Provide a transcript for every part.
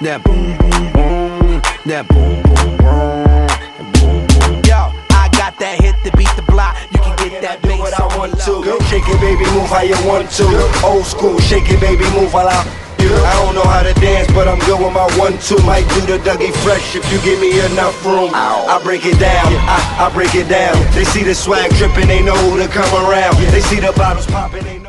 That boom boom boom, that boom boom boom, boom boom. Yo, I got that hit to beat the block. You can get that bass what I want to. Shake it, baby, move how you want to. Old school, shake it, baby, move while I. I don't know how to dance, but I'm good with my one two. Might do the Dougie Fresh if you give me enough room. I break it down, I, I break it down. They see the swag dripping, they know who to come around. They see the bottles popping,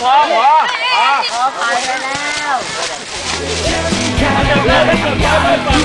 They know. Six, seven, eight, nine. I love you.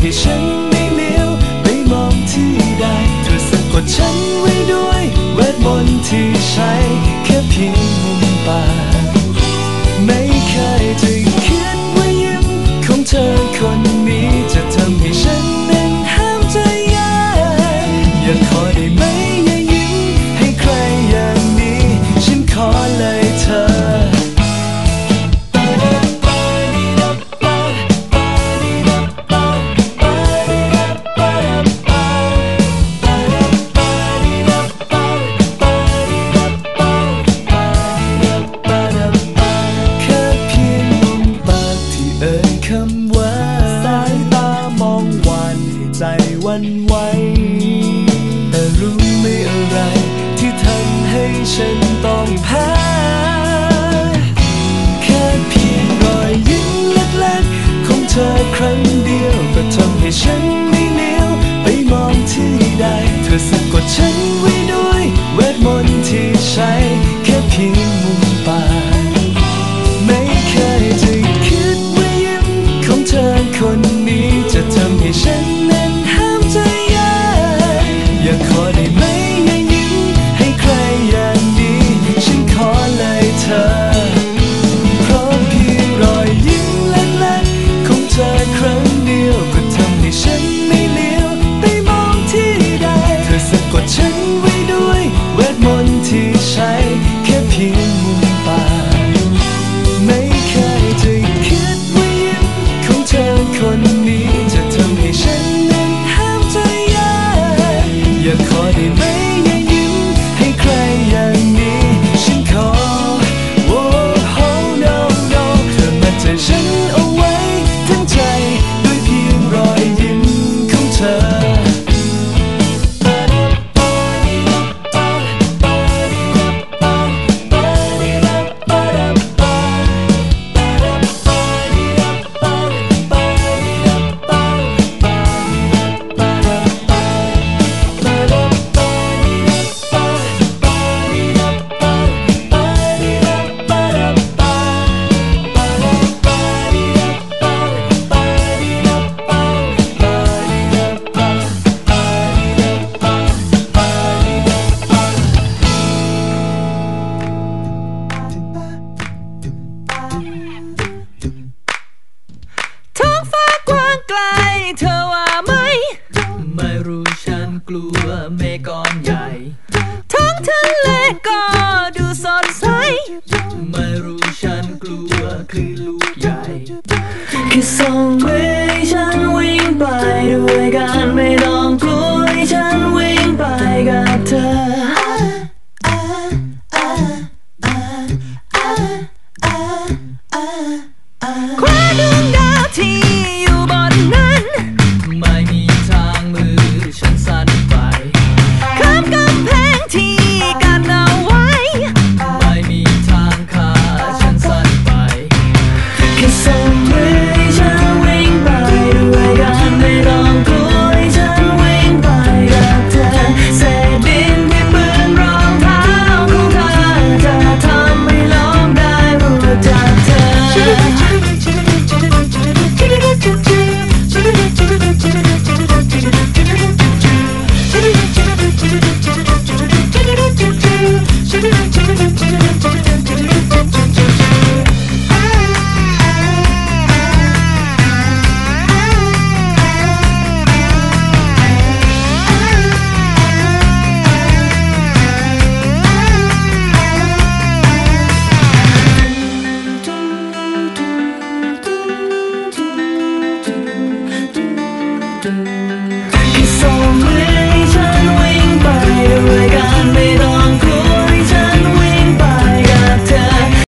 ให้ฉันไม่เลี้ยวไปมองที่ใดเธอสะกดฉันไว้ด้วยเวทมนต์ที่ใช้ วันไหว